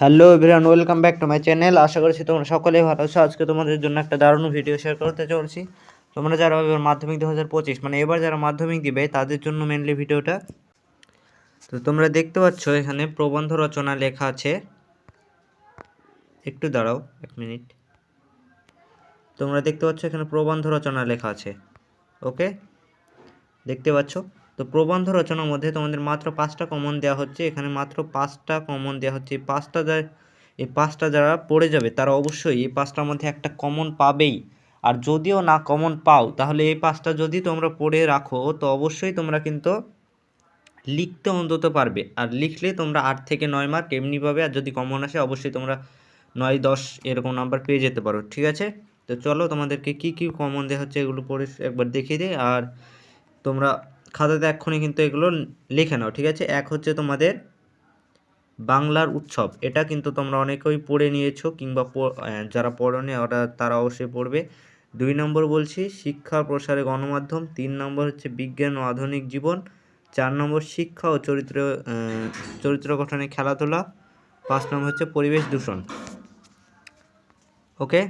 Hello everyone, welcome back to my channel. আশা করছি তোমরা সকলেই ভালো আছো। আজকে তোমাদের জন্য একটা দারুণ ভিডিও শেয়ার করতে চলছি। তোমরা যারা এবার মাধ্যমিক দু হাজার পঁচিশ মানে এবার যারা মাধ্যমিক দিবে, তাদের জন্য মেনলি ভিডিওটা। তো তোমরা দেখতে পাচ্ছ এখানে প্রবন্ধ রচনা লেখা আছে। একটু দাঁড়াও এক মিনিট। তোমরা দেখতে পাচ্ছ এখানে প্রবন্ধ রচনা লেখা আছে। ওকে? দেখতে পাচ্ছ? তো প্রবন্ধ রচনার মধ্যে তোমাদের মাত্র পাঁচটা কমন দেওয়া হচ্ছে। এখানে মাত্র পাঁচটা কমন দেওয়া হচ্ছে। এই পাঁচটা যা, এই পাঁচটা যারা পড়ে যাবে, তারা অবশ্যই এই পাঁচটার মধ্যে একটা কমন পাবেই। আর যদিও না কমন পাও, তাহলে এই পাঁচটা যদি তোমরা পড়ে রাখো, তো অবশ্যই তোমরা কিন্তু লিখতে অন্তত পারবে। আর লিখলে তোমরা আট থেকে নয় মার্ক এমনি পাবে। আর যদি কমন আসে, অবশ্যই তোমরা নয়, দশ এরকম নাম্বার পেয়ে যেতে পারো। ঠিক আছে? তো চলো তোমাদেরকে কি কি কমন দেওয়া হচ্ছে, এগুলো পড়ে একবার দেখিয়ে দিই। আর তোমরা খাতাতে এক্ষুনি কিন্তু এগুলো লিখে নাও, ঠিক আছে? এক হচ্ছে তোমাদের বাংলার উৎসব, এটা কিন্তু তোমরা অনেকেই পড়ে নিয়েছো কিংবা যারা পড়োনি ওরা, তারা অবশ্যই পড়বে। দুই নম্বর বলছি, শিক্ষা প্রসারে গণমাধ্যম। তিন নম্বর হচ্ছে বিজ্ঞান ও আধুনিক জীবন। চার নম্বর, শিক্ষা ও চরিত্র চরিত্র গঠনে খেলাধুলা। পাঁচ নম্বর হচ্ছে পরিবেশ দূষণ। ওকে?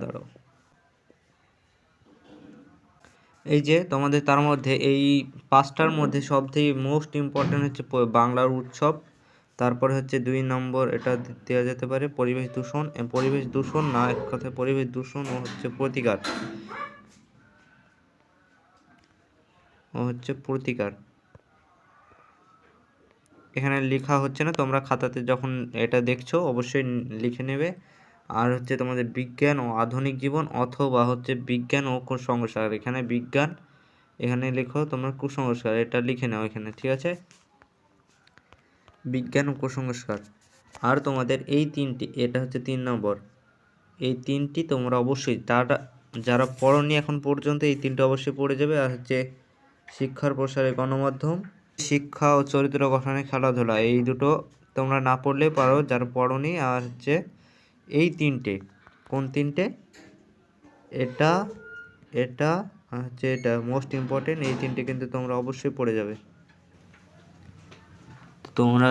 দাঁড়াও। এই যে তোমাদের তার মধ্যে এই পাঁচটার মধ্যে সবথেকে মোস্ট ইম্পর্ট্যান্ট হচ্ছে বাংলার উৎসব। তারপরে হচ্ছে দুই নম্বর এটা দেওয়া যেতে পারে পরিবেশ দূষণ। পরিবেশ দূষণ না, এক কথায় পরিবেশ দূষণ ও হচ্ছে প্রতিকার। ও হচ্ছে প্রতিকার। এখানে লেখা হচ্ছে না, তোমরা খাতাতে যখন এটা দেখছ অবশ্যই লিখে নেবে। আর হচ্ছে তোমাদের বিজ্ঞান ও আধুনিক জীবন অথবা হচ্ছে বিজ্ঞান ও কুসংস্কার। এখানে বিজ্ঞান, এখানে লেখো তোমরা কুসংস্কার, এটা লিখে নাও এখানে, ঠিক আছে? বিজ্ঞান ও কুসংস্কার। আর তোমাদের এই তিনটি, এটা হচ্ছে তিন নম্বর। এই তিনটি তোমরা অবশ্যই তারা, যারা পড়নি এখন পর্যন্ত, এই তিনটে অবশ্যই পড়ে যাবে। আর হচ্ছে শিক্ষার প্রসারে গণমাধ্যম, শিক্ষা ও চরিত্র গঠনে খেলাধুলা, এই দুটো তোমরা না পড়লে পারো, যারা পড়নি। আর হচ্ছে এই তিনটে। কোন তিনটে? এটা এটা হচ্ছে এটা মোস্ট ইম্পর্টেন্ট এই তিনটে কিন্তু তোমরা অবশ্যই পড়ে যাবে। তোমরা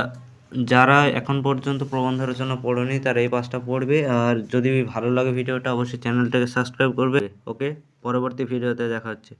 যারা এখন পর্যন্ত প্রবন্ধ রচনা পড়োনি, তারা এই পাঁচটা পড়বে, আর যদি ভালো লাগে ভিডিওটা, অবশ্যই চ্যানেলটাকে সাবস্ক্রাইব করবে। ওকে? পরবর্তী ভিডিওতে দেখা হচ্ছে।